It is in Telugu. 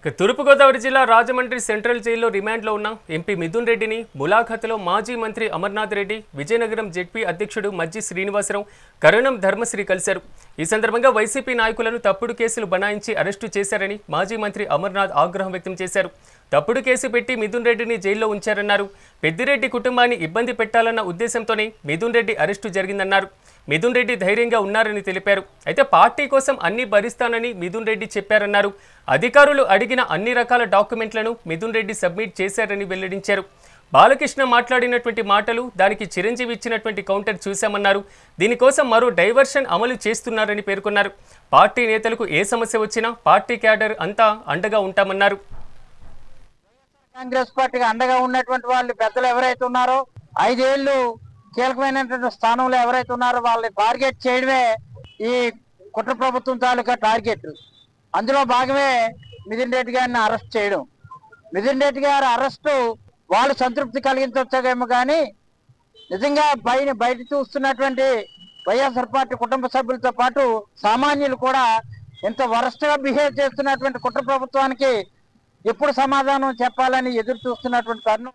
ఇక తూర్పుగోదావరి జిల్లా రాజమండ్రి సెంట్రల్ జైల్లో రిమాండ్లో ఉన్న ఎంపీ మిథున్ రెడ్డిని ములాఖత్లో మాజీ మంత్రి అమర్నాథ్ రెడ్డి విజయనగరం జెడ్పీ అధ్యక్షుడు మజ్జి శ్రీనివాసరావు కరుణం ధర్మశ్రీ కలిశారు. ఈ సందర్భంగా వైసీపీ నాయకులను తప్పుడు కేసులు బనాయించి అరెస్టు చేశారని మాజీ మంత్రి అమర్నాథ్ ఆగ్రహం వ్యక్తం చేశారు. తప్పుడు కేసు పెట్టి మిథున్ రెడ్డిని జైల్లో ఉంచారన్నారు. పెద్దిరెడ్డి కుటుంబాన్ని ఇబ్బంది పెట్టాలన్న ఉద్దేశంతోనే మిథున్ రెడ్డి అరెస్టు జరిగిందన్నారు. మిథున్ రెడ్డి ధైర్యంగా ఉన్నారని తెలిపారు. అయితే పార్టీ కోసం అన్ని భరిస్తానని మిథున్ రెడ్డి చెప్పారన్నారు. అధికారులు అడిగి అడిగిన అన్ని రకాల డాక్యుమెంట్లను మిథున్ రెడ్డి సబ్మిట్ చేశారని వెల్లడించారు. బాలకృష్ణ మాట్లాడినటువంటి మాటలు దానికి చిరంజీవి ఇచ్చినటువంటి కౌంటర్ చూశామన్నారు. దీనికోసం మరో డైవర్షన్ అమలు చేస్తున్నారని పేర్కొన్నారు. పార్టీ నేతలకు ఏ సమస్య వచ్చినా పార్టీ క్యాడర్ అంతా అండగా ఉంటామన్నారు. కాంగ్రెస్ పార్టీకి అండగా ఉన్నటువంటి వాళ్ళు పెద్దలు ఎవరైతే ఉన్నారో ఐదేళ్ళు కీలకమైనటువంటి స్థానంలో ఎవరైతే ఉన్నారో వాళ్ళని టార్గెట్ చేయడమే ఈ కుట్ర ప్రభుత్వం తాలూకా టార్గెట్. అందులో భాగమే మిథున్ రెడ్డి గారిని అరెస్ట్ చేయడం. మిథున్ రెడ్డి గారి అరెస్టు వాళ్ళు సంతృప్తి కలిగించవచ్చేమో కానీ నిజంగా బయట బయట చూస్తున్నటువంటి వైఎస్ఆర్ పార్టీ కుటుంబ సభ్యులతో పాటు సామాన్యులు కూడా ఇంత వరస్ట్గా బిహేవ్ చేస్తున్నటువంటి కుట్ర ప్రభుత్వానికి ఎప్పుడు సమాధానం చెప్పాలని ఎదురు చూస్తున్నటువంటి తరుణం.